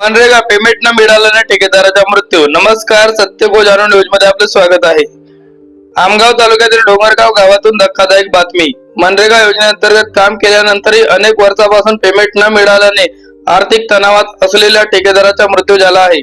MNREGA payment न मिळाल्याने ठेकेदाराचा मृत्यू. नमस्कार सत्यगो जाणून न्यूजमध्ये आपलं स्वागत आहे. आमगाव तालुक्यातील डोंगरगाव गावातून धक्कादायक बातमी. मनरेगा योजनेअंतर्गत काम केल्यानंतरही अनेक वर्षापासून पेमेंट न मिळाल्याने आर्थिक तणावात असलेल्या ठेकेदाराचा मृत्यू झाला आहे.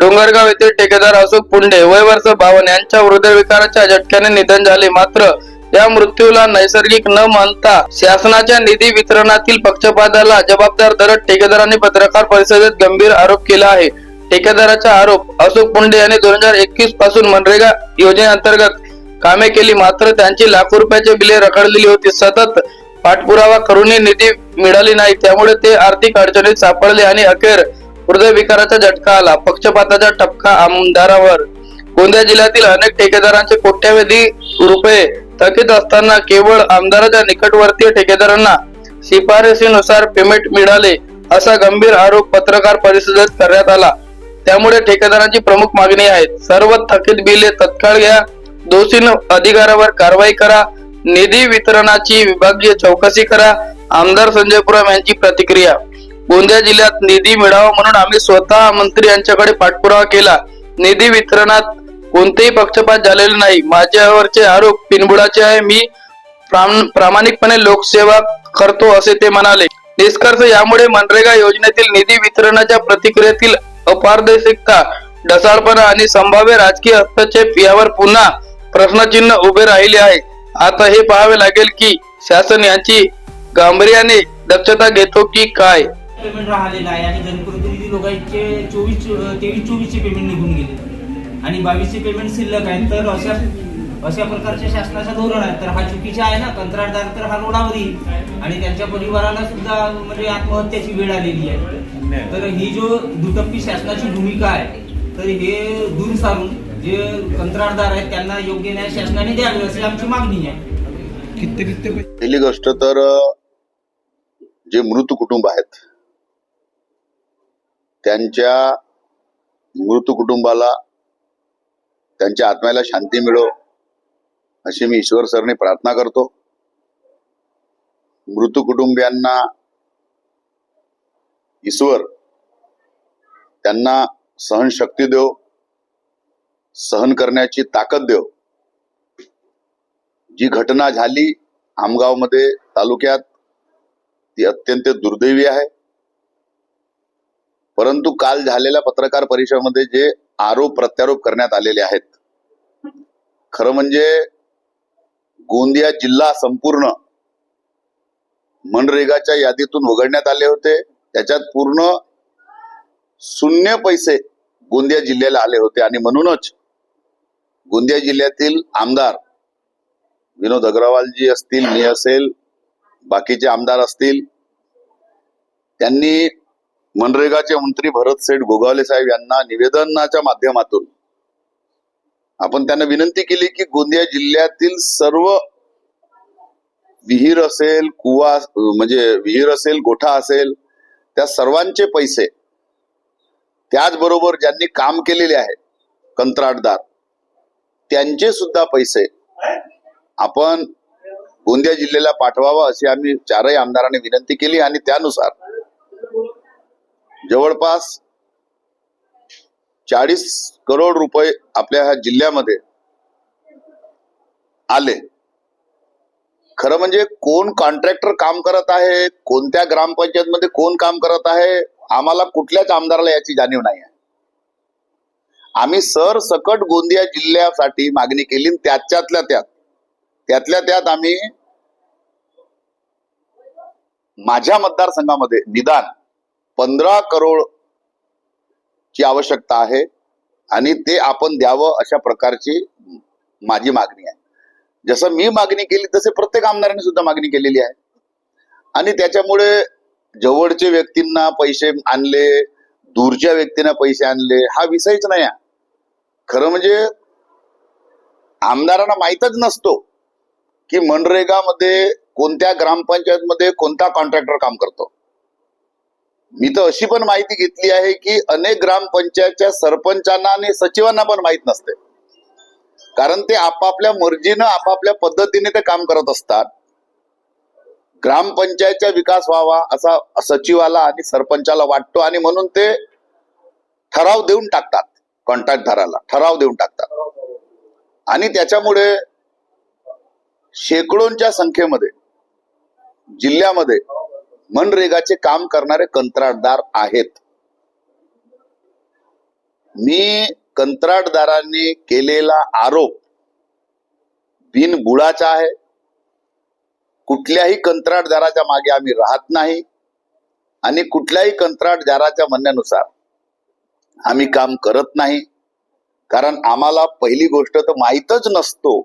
डोंगरगाव येथील ठेकेदार अशोक पुंडे वय वर्ष बावन यांच्या हृदयविकाराच्या झटक्याने निधन झाले. मात्र या मृत्यूला नैसर्गिक न मानता शासनाच्या निधी वितरणातील पक्षपाताला जबाबदार धरत ठेकेदारांनी पत्रकार परिषदेत गंभीर आरोप केला आहे. ठेकेदाराचा आरोप अशोक पुंडे यांनी दोन हजार एकवीसपासून मनरेगा योजनेअंतर्गत कामे केली. मात्र त्यांची लाखो रुपयाची बिले रखडलेली होती. सतत पाठपुरावा करूनही निधी मिळाली नाही. त्यामुळे ते आर्थिक अडचणीत सापडले आणि अखेर हृदयविकाराचा झटका आला. पक्षपाताचा टपका आमदारावर. गोंदिया जिल्ह्यातील अनेक ठेकेदारांचे कोट्यावधी रुपये थकीत असताना केवळ आमदाराच्या निकटवर्तीय ठेकेदारांना शिफारसीनुसार पेमेंट मिळाले असा गंभीर आरोप पत्रकार परिषदेत करण्यात आला. त्यामुळे ठेकेदारांची प्रमुख मागणी आहे सर्व थकीत बिले तत्काळ घ्या दोषी अधिकाऱ्यावर कारवाई करा निधी वितरणाची विभागीय चौकशी करा आमदार संजय पुराम यांची प्रतिक्रिया. गोंदिया जिल्ह्यात निधी मिळावा म्हणून आम्ही स्वतः मंत्री यांच्याकडे पाठपुरावा केला. निधी वितरणात कोणतेही पक्षपात झालेले नाही. माझ्यावरचे आरोप पिनबुडाचे आहे. मी प्रामाणिकपणे लोकसेवा करतो असे ते म्हणाले. निष्कर्ष यामुळे मनरेगा योजनेतील निधी वितरणाच्या प्रतिक्रियेतील अपारदर्शकता ढसाळपणा आणि संभाव्य राजकीय हस्तक्षेप यावर पुन्हा प्रश्नचिन्ह उभे राहिले आहे. आता हे पाहावे लागेल की शासन यांची गांभीर्याने दक्षता घेतो की काय? पेमेंट राहिलेला आहे आणि जनप्रतिनिधी लोकांचे चोवीस तेवीस चोवीसचे पेमेंट निघून गेले. आणि बावीसचे पेमेंट शिल्लक आहे. तर अशा अशा प्रकारचे शासनाचं धोरण आहे तर हा चुकीचा आहे ना. कंत्राटदार तर हा रोडावर येईल आणि त्यांच्या परिवाराला सुद्धा म्हणजे आत्महत्याची वेळ आलेली आहे. तर ही जो दुटप्पी शासनाची भूमिका आहे तर हे दूर सारून जे कंत्राटदार आहेत त्यांना योग्य न्याय शासनाने द्यावे अशी आमची मागणी आहे. पहिली गोष्ट तर जे मृत कुटुंब आहेत त्यांच्या मृत कुटुंबाला त्यांच्या आत्म्याला शांती मिळो अशी मी ईश्वर सरने प्रार्थना करतो. मृत कुटुंबियांना ईश्वर त्यांना सहनशक्ती देव सहन करण्याची ताकद देव. जी घटना झाली आमगावमध्ये तालुक्यात ती अत्यंत दुर्दैवी आहे. परंतु काल झालेल्या पत्रकार परिषदेमध्ये जे आरोप प्रत्यारोप करण्यात आलेले आहेत खरं म्हणजे गोंदिया जिल्हा संपूर्ण मनरेगाच्या यादीतून वगळण्यात आले होते. त्याच्यात पूर्ण शून्य पैसे गोंदिया जिल्ह्याला आले होते. आणि म्हणूनच गोंदिया जिल्ह्यातील आमदार विनोद अग्रवालजी असतील मी असेल बाकीचे आमदार असतील त्यांनी मनरेगाचे मंत्री भरत सेठ गोगावले साहेब यांना निवेदनाच्या माध्यमातून आपण त्यांना विनंती केली की गोंदिया जिल्ह्यातील सर्व विहीर असेल कुवा म्हणजे विहीर असेल गोठा असेल त्या सर्वांचे पैसे त्याचबरोबर ज्यांनी काम केलेले आहे कंत्राटदार त्यांचे सुद्धा पैसे आपण गोंदिया जिल्ह्याला पाठवावा अशी आम्ही चारही आमदारांनी विनंती केली आणि त्यानुसार जवळपास चाळीस करोड रुपये आपल्या ह्या जिल्ह्यामध्ये आले. खरं म्हणजे कोण कॉन्ट्रॅक्टर काम करत आहे? कोणत्या ग्रामपंचायत मध्ये कोण काम करत आहे? आम्हाला कुठल्याच आमदाराला याची जाणीव नाही आहे. आम्ही सर सकट गोंदिया जिल्ह्यासाठी मागणी केली त्याच्यातल्या त्यात त्यातल्या त्यात आम्ही माझ्या मतदारसंघामध्ये निदान पंधरा करोड ची आवश्यकता आहे आणि ते आपण द्यावं अशा प्रकारची माझी मागणी आहे. जसं मी मागणी केली तसे प्रत्येक आमदारांनी सुद्धा मागणी केलेली आहे. आणि त्याच्यामुळे जवळच्या व्यक्तींना पैसे आणले दूरच्या व्यक्तींना पैसे आणले हा विषयच नाही आहे. खरं म्हणजे आमदारांना माहीतच नसतो की मनरेगामध्ये कोणत्या ग्रामपंचायत मध्ये कोणता कॉन्ट्रॅक्टर काम करतो. मी तर अशी पण माहिती घेतली आहे की अनेक ग्रामपंचायतच्या सरपंचांना आणि सचिवांना पण माहीत नसते. कारण ते आपापल्या मर्जीनं आपापल्या पद्धतीने ते काम करत असतात. ग्रामपंचायतचा विकास व्हावा असा सचिवाला आणि सरपंचाला वाटतो आणि म्हणून ते ठराव देऊन टाकतात कॉन्ट्रॅक्टदाराला ठराव देऊन टाकतात. आणि त्याच्यामुळे शेकडोंच्या संख्येमध्ये जिल्ह्यामध्ये मनरेगाचे काम करणारे कंत्राटदार आहेत. मी कंत्राटदारांनी केलेला आरोप बिनबुडाचा आहे. कुठल्याही कंत्राटदाराच्या मागे आम्ही राहत नाही आणि कुठल्याही कंत्राटदाराच्या म्हणण्यानुसार आम्ही काम करत नाही. कारण आम्हाला पहिली गोष्ट तर माहीतच नसतो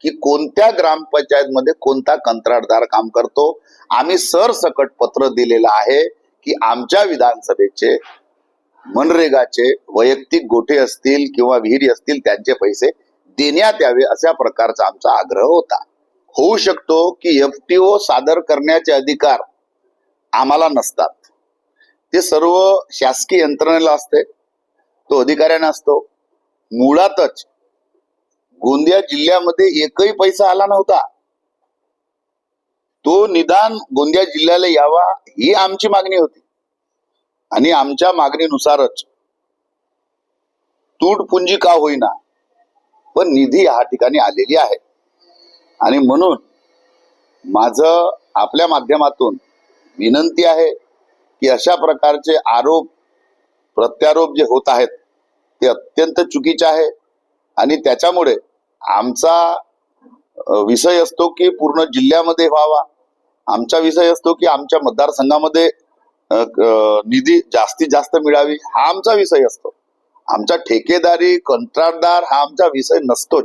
की कोणत्या ग्रामपंचायतमध्ये कोणता कंत्राटदार काम करतो? आम्ही सरसकट पत्र दिलेलं आहे की आमच्या विधानसभेचे मनरेगाचे वैयक्तिक गोठे असतील किंवा विहिरी असतील त्यांचे पैसे देण्यात यावे अशा प्रकारचा आमचा आग्रह होता. होऊ शकतो की एफ टी ओ सादर करण्याचे अधिकार आम्हाला नसतात. ते सर्व शासकीय यंत्रणेला असते. तो अधिकाऱ्यांना असतो. मुळातच गोंदिया जिल्ह्यामध्ये एकही पैसा आला नव्हता. तो निदान गोंदिया जिल्ह्याला यावा ही आमची मागणी होती. आणि आमच्या मागणीनुसारच तूटपुंजी का होईना पण निधी या ठिकाणी आलेली आहे. आणि म्हणून माझं आपल्या माध्यमातून विनंती आहे की अशा प्रकारचे आरोप प्रत्यारोप जे होत आहेत ते अत्यंत चुकीचे आहे. आणि त्याच्यामुळे आमचा विषय असतो की पूर्ण जिल्ह्यामध्ये व्हावा. आमचा विषय असतो की आमच्या मतदारसंघामध्ये निधी जास्तीत जास्त मिळावी हा आमचा विषय असतो. आमचा ठेकेदारी कंत्राटदार हा आमचा विषय नसतोच.